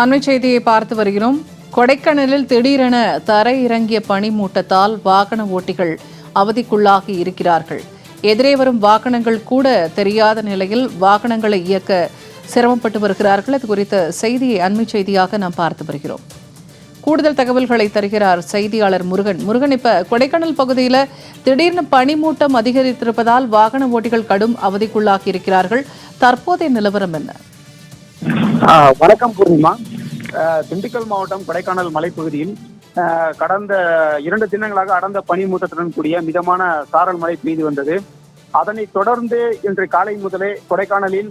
அண்மை செய்தியை பார்த்து வருகிறோம். கொடைக்கானலில் திடீரென தரை இறங்கிய பனிமூட்டத்தால் வாகன ஓட்டிகள் அவதிக்குள்ளாகி இருக்கிறார்கள். எதிரே வரும் வாகனங்கள் கூட தெரியாத நிலையில் வாகனங்களை இயக்க சிரமப்பட்டு வருகிறார்கள். அது குறித்த செய்தியை அண்மை செய்தியாக நாம் பார்த்து வருகிறோம். கூடுதல் தகவல்களை தருகிறார் செய்தியாளர் முருகன். முருகன் இப்ப கொடைக்கானல் பகுதியில் திடீர்னு பனிமூட்டம் அதிகரித்திருப்பதால் வாகன ஓட்டிகள் கடும் அவதிக்குள்ளாகி இருக்கிறார்கள். தற்போதைய நிலவரம் என்ன? வணக்கம் பூர்ணிமா. திண்டுக்கல் மாவட்டம் கொடைக்கானல் மலைப்பகுதியில் கடந்த இரண்டு தினங்களாக அடர்ந்த பனிமூட்டத்துடன் கூடிய மிதமான சாரல் மழை பெய்து வந்தது. அதனை தொடர்ந்து இன்று காலை முதலே கொடைக்கானலில்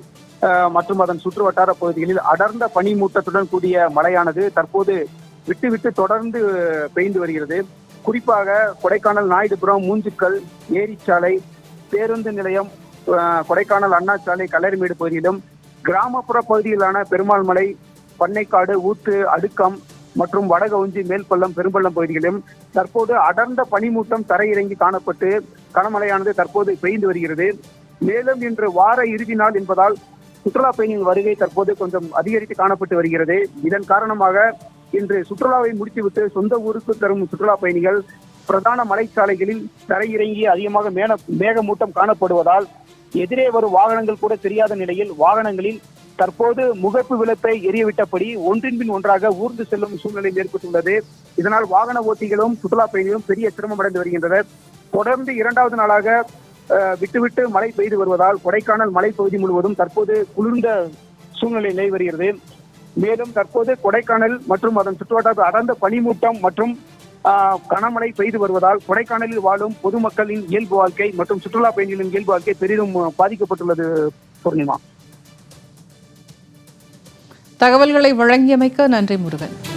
மற்றும் அதன் சுற்று வட்டார பகுதிகளில் அடர்ந்த பனிமூட்டத்துடன் கூடிய மழையானது தற்போது விட்டு விட்டு தொடர்ந்து பெய்து வருகிறது. குறிப்பாக கொடைக்கானல் நாயுடுபுரம் மூஞ்சுக்கல் ஏரிச்சாலை பேருந்து நிலையம் கொடைக்கானல் அண்ணாச்சாலை கல்லறிமேடு பகுதியிலும் கிராமப்புற பகுதியிலான பெருமாள் மலை பண்ணைக்காடு ஊத்து அடுக்கம் மற்றும் வடகவுஞ்சி மேல்பள்ளம் பெரும்பள்ளம் பகுதிகளிலும் தற்போது அடர்ந்த பனிமூட்டம் தரையிறங்கி காணப்பட்டு கனமழையானது தற்போது பெய்து வருகிறது. மேலும் இன்று வார இறுதி நாள் என்பதால் சுற்றுலா பயணிகள் வருகை தற்போது கொஞ்சம் அதிகரித்து காணப்பட்டு வருகிறது. இதன் காரணமாக இன்று சுற்றுலாவை முடித்துவிட்டு சொந்த ஊருக்கு தரும் சுற்றுலா பயணிகள் பிரதான மலைச்சாலைகளில் தரையிறங்கி அதிகமாக மேல மேகமூட்டம் காணப்படுவதால் எதிரே வரும் வாகனங்கள் கூட தெரியாத நிலையில் வாகனங்களில் தற்போது முகப்பு விளப்பை எரியவிட்டபடி ஒன்றின் பின் ஒன்றாக ஊர்ந்து செல்லும் சூழ்நிலை ஏற்பட்டுள்ளது. இதனால் வாகன ஓட்டிகளும் சுற்றுலா பயணிகளும் பெரிய சிரமமடைந்து வருகின்றனர். தொடர்ந்து இரண்டாவது நாளாக விட்டுவிட்டு மழை பெய்து வருவதால் கொடைக்கானல் மலைப்பகுதி முழுவதும் தற்போது குளிர்ந்த சூழ்நிலை நிலை வருகிறது. மேலும் தற்போது கொடைக்கானல் மற்றும் அதன் சுற்றுவட்டாரத்தில் அடர்ந்த பனிமூட்டம் மற்றும் கனமழை பெய்து வருவதால் கொடைக்கானலில் வாழும் பொதுமக்களின் இயல்பு வாழ்க்கை மற்றும் சுற்றுலா பயணிகளின் இயல்பு வாழ்க்கை பெரிதும் பாதிக்கப்பட்டுள்ளது பூர்ணிமா தகவல்களை வழங்கியமைக்க நன்றி முருகன்.